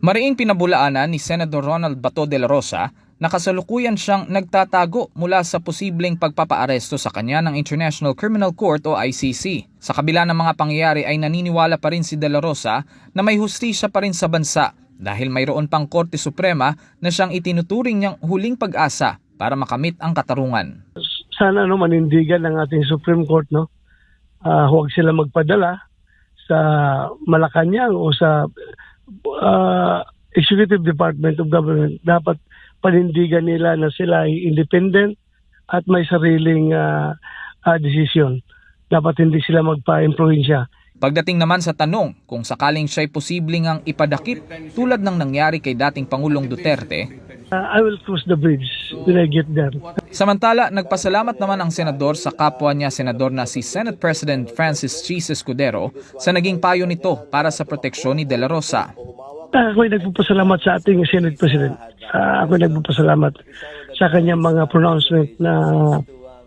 Mariing pinabulaanan ni Senador Ronald Bato de la Rosa na kasalukuyan siyang nagtatago mula sa posibleng pagpapaaresto sa kanya ng International Criminal Court o ICC. Sa kabila ng mga pangyayari ay naniniwala pa rin si de la Rosa na may hustisya pa rin sa bansa dahil mayroon pang Korte Suprema na siyang itinuturing niyang huling pag-asa para makamit ang katarungan. sana no manindigan ng ating Supreme Court no. Ah, huwag sila magpadala sa Malacanang o sa ah, Executive Department of Government. Dapat panindigan nila na sila ay independent at may sariling ah, ah, desisyon. Dapat hindi sila magpa-impluensya. Pagdating naman sa tanong kung sakaling siya'y posibleng ang ipadakip tulad ng nangyari kay dating Pangulong Duterte, Ah, I will cross the bridge when I get there. Samantala, nagpasalamat naman ang senador sa kapwa niya senador na si Senate President Francis Chis Escudero sa naging payo nito para sa proteksyon ni De La Rosa. Ah, Ako ay nagpapasalamat sa ating Senate President. Ah, ako ay nagpapasalamat sa kanyang mga pronouncement na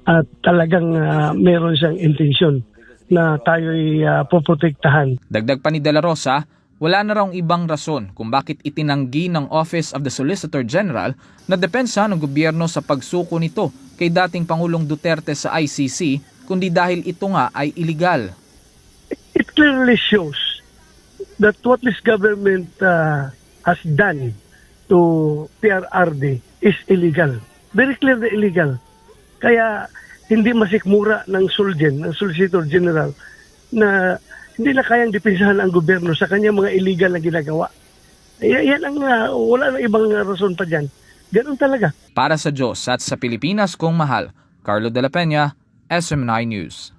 at talagang ah, meron siyang intensyon na tayo ay ah, poprotektahan. Dagdag pa ni De La Rosa, wala na raw ibang rason kung bakit itinanggi ng Office of the Solicitor General na depensa ng gobyerno sa pagsuko nito kay dating Pangulong Duterte sa ICC kundi dahil ito nga ay illegal. It clearly shows that what this government ah, has done to PRRD is illegal. Very clearly illegal. Kaya hindi masikmura ng Solgen, ng Solicitor General, na hindi na kayang depensahan ang gobyerno sa kanyang mga illegal na ginagawa. Yan ang, ah, wala na ibang ah, rason pa dyan. Ganun talaga. Para sa Diyos at sa Pilipinas kong mahal, Carlo de la Peña, SM9 News.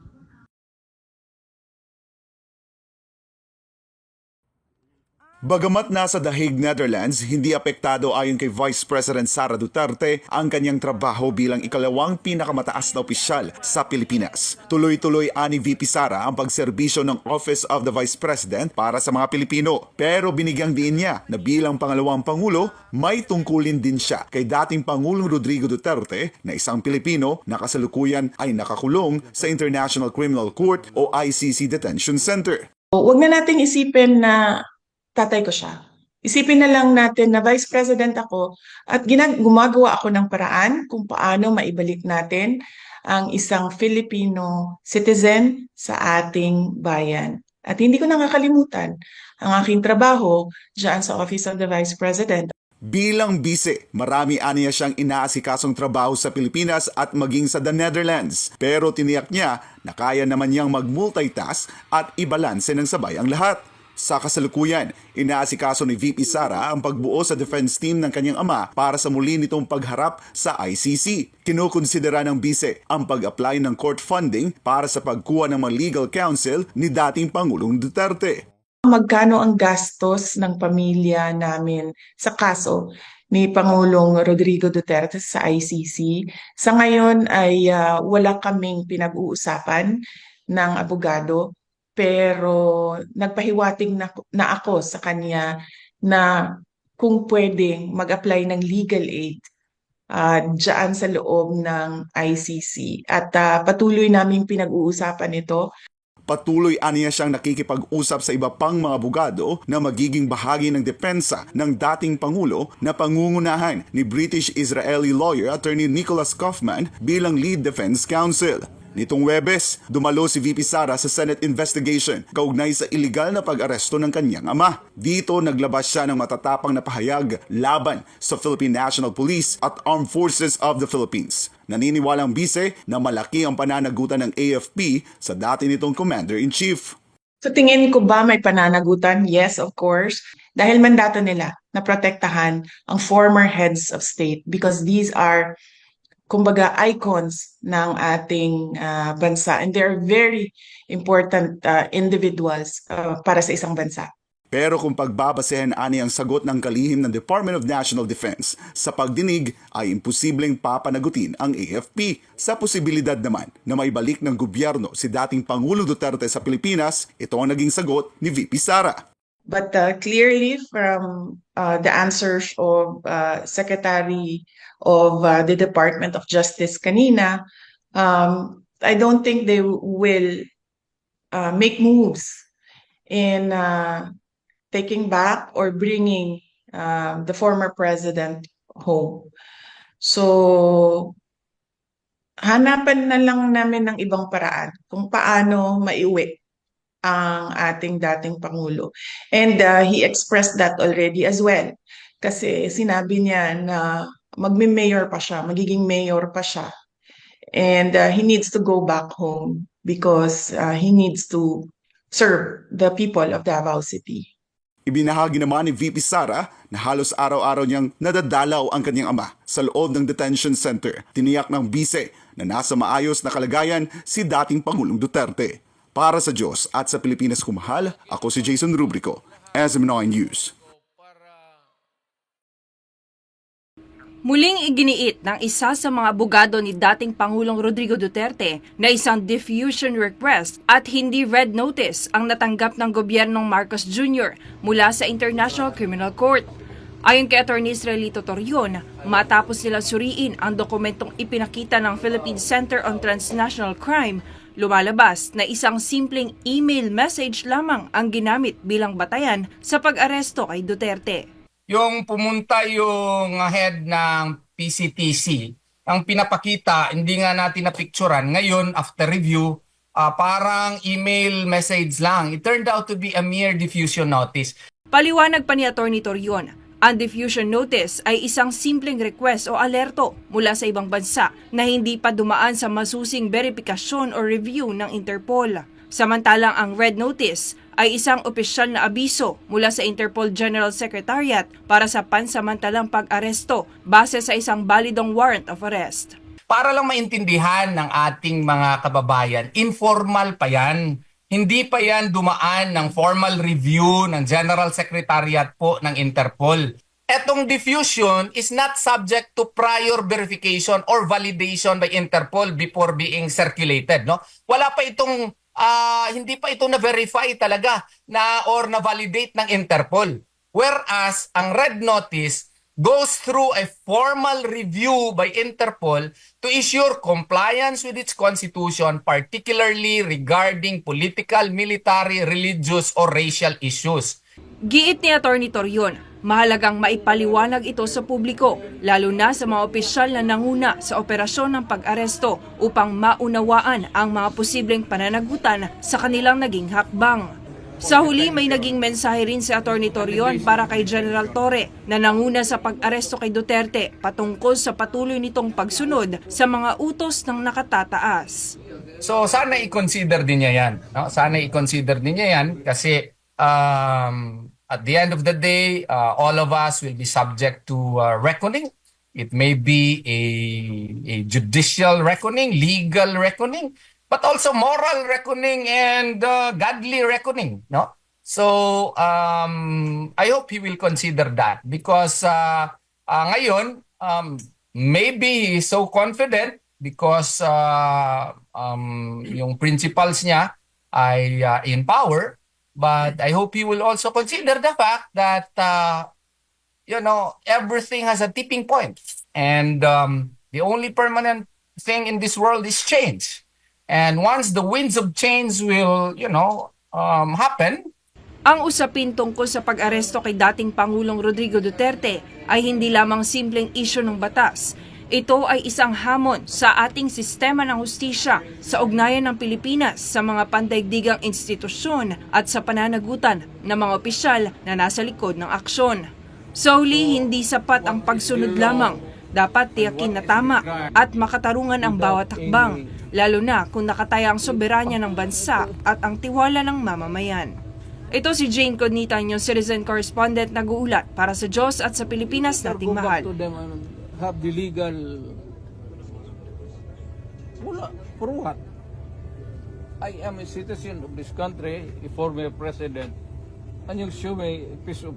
Bagamat nasa Hague, Netherlands, hindi apektado ayon kay Vice President Sara Duterte ang kanyang trabaho bilang ikalawang pinakamataas na opisyal sa Pilipinas. Tuloy-tuloy ani VP Sara ang pagserbisyo ng Office of the Vice President para sa mga Pilipino. Pero binigyang diin niya na bilang pangalawang Pangulo, may tungkulin din siya kay dating Pangulong Rodrigo Duterte na isang Pilipino na kasalukuyan ay nakakulong sa International Criminal Court o ICC Detention Center. Huwag na nating isipin na tatay ko siya. Isipin na lang natin na vice president ako at ginag- gumagawa ako ng paraan kung paano maibalik natin ang isang Filipino citizen sa ating bayan. At hindi ko nakakalimutan ang aking trabaho dyan sa Office of the Vice President. Bilang bise, marami aniya siyang inaasikasong trabaho sa Pilipinas at maging sa the Netherlands. Pero tiniyak niya na kaya naman niyang mag-multitask at ibalanse ng sabay ang lahat. Sa kasalukuyan, inaasikaso ni VP Sara ang pagbuo sa defense team ng kanyang ama para sa muli nitong pagharap sa ICC. Kinukonsidera ng bise ang pag-apply ng court funding para sa pagkuha ng mga legal counsel ni dating Pangulong Duterte. magkano ang gastos ng pamilya namin sa kaso ni Pangulong Rodrigo Duterte sa ICC. Sa ngayon ay ah, wala kaming pinag-uusapan ng abogado pero nagpahiwatig na, na ako sa kanya na kung pwedeng mag-apply ng legal aid uh, dyan sa loob ng ICC. At ah, patuloy naming pinag-uusapan ito Patuloy aniya siyang nakikipag-usap sa iba pang mga abogado na magiging bahagi ng depensa ng dating Pangulo na pangungunahan ni British-Israeli lawyer attorney Nicholas Kaufman bilang lead defense counsel. Nitong Webes, dumalo si VP Sara sa Senate investigation kaugnay sa iligal na pag-aresto ng kanyang ama. Dito naglabas siya ng matatapang na pahayag laban sa Philippine National Police at Armed Forces of the Philippines. Naniniwalang bise na malaki ang pananagutan ng AFP sa dati nitong Commander-in-Chief. Sa tingin ko ba may pananagutan? Yes, of course. Dahil mandato nila na protektahan ang former heads of state because these are kumbaga icons ng ating ah, bansa and they're very important ah, individuals ah, para sa isang bansa. Pero kung pagbabasehan ani ang sagot ng kalihim ng Department of National Defense sa pagdinig ay imposibleng papanagutin ang AFP. Sa posibilidad naman na maibalik ng gobyerno si dating Pangulong Duterte sa Pilipinas, ito ang naging sagot ni VP Sara. But uh, clearly from uh, the answers of uh, Secretary of uh, the Department of Justice kanina, um, I don't think they will uh, make moves in uh, taking back or bringing um, the former president home. So, hanapan na lang namin ng ibang paraan kung paano maiuwi ang ating dating Pangulo. And uh, he expressed that already as well. Kasi sinabi niya na magme-mayor pa siya, magiging mayor pa siya. And uh, he needs to go back home because uh, he needs to serve the people of Davao City. Ibinahagi naman ni VP Sara na halos araw-araw niyang nadadalaw ang kanyang ama sa loob ng detention center. Tiniyak ng bise na nasa maayos na kalagayan si dating Pangulong Duterte. Para sa Diyos at sa Pilipinas kumahal, ako si Jason Rubrico, SM9 News. Muling iginiit ng isa sa mga abogado ni dating Pangulong Rodrigo Duterte na isang diffusion request at hindi red notice ang natanggap ng gobyernong Marcos Jr. mula sa International Criminal Court. Ayon kay Atty. Israelito Torion, matapos nila suriin ang dokumentong ipinakita ng Philippine Center on Transnational Crime, lumalabas na isang simpleng email message lamang ang ginamit bilang batayan sa pag-aresto kay Duterte. yung pumunta yung head ng PCTC, ang pinapakita, hindi nga natin na-picturean. Ngayon, after review, ah, parang email message lang. It turned out to be a mere diffusion notice. Paliwanag pa ni Atty. Torion, ang diffusion notice ay isang simpleng request o alerto mula sa ibang bansa na hindi pa dumaan sa masusing verifikasyon o review ng Interpol. Samantalang ang red notice ay isang opisyal na abiso mula sa Interpol General Secretariat para sa pansamantalang pag-aresto base sa isang balidong warrant of arrest. Para lang maintindihan ng ating mga kababayan, informal pa yan. Hindi pa yan dumaan ng formal review ng General Secretariat po ng Interpol. Etong diffusion is not subject to prior verification or validation by Interpol before being circulated, no? Wala pa itong ah, hindi pa ito na verify talaga na or na validate ng Interpol. Whereas ang red notice goes through a formal review by Interpol to ensure compliance with its constitution, particularly regarding political, military, religious, or racial issues. Giit ni Atty. Torion, mahalagang maipaliwanag ito sa publiko, lalo na sa mga opisyal na nanguna sa operasyon ng pag-aresto upang maunawaan ang mga posibleng pananagutan sa kanilang naging hakbang. Sa huli, may naging mensahe rin si Atty. Torion para kay General Torre na nanguna sa pag-aresto kay Duterte patungkol sa patuloy nitong pagsunod sa mga utos ng nakatataas. So sana i-consider din niya yan. No? Sana i-consider din niya yan kasi um, at the end of the day, uh, all of us will be subject to uh, reckoning. It may be a, a judicial reckoning, legal reckoning, but also moral reckoning and uh, godly reckoning. No? So um, I hope he will consider that because uh, uh, ngayon, um, maybe he is so confident because uh, um, yung principals niya ay uh, in power. But I hope he will also consider the fact that, uh, you know, everything has a tipping. And um, the only permanent thing in this world is change. And once the winds of change will, you know, um, happen, Ang usapin tungkol sa pag-aresto kay dating Pangulong Rodrigo Duterte ay hindi lamang simpleng isyo ng batas. Ito ay isang hamon sa ating sistema ng hustisya sa ugnayan ng Pilipinas sa mga pandaigdigang institusyon at sa pananagutan ng mga opisyal na nasa likod ng aksyon. Sa huli, hindi sapat ang pagsunod lamang. Dapat tiyakin na tama at makatarungan ang bawat hakbang, lalo na kung nakataya ang soberanya ng bansa at ang tiwala ng mamamayan. Ito si Jane Cognita, inyong citizen correspondent nag-uulat para sa Diyos at sa Pilipinas nating mahal. and have the legal wala for what I am a citizen of this country a former president and you show me a piece of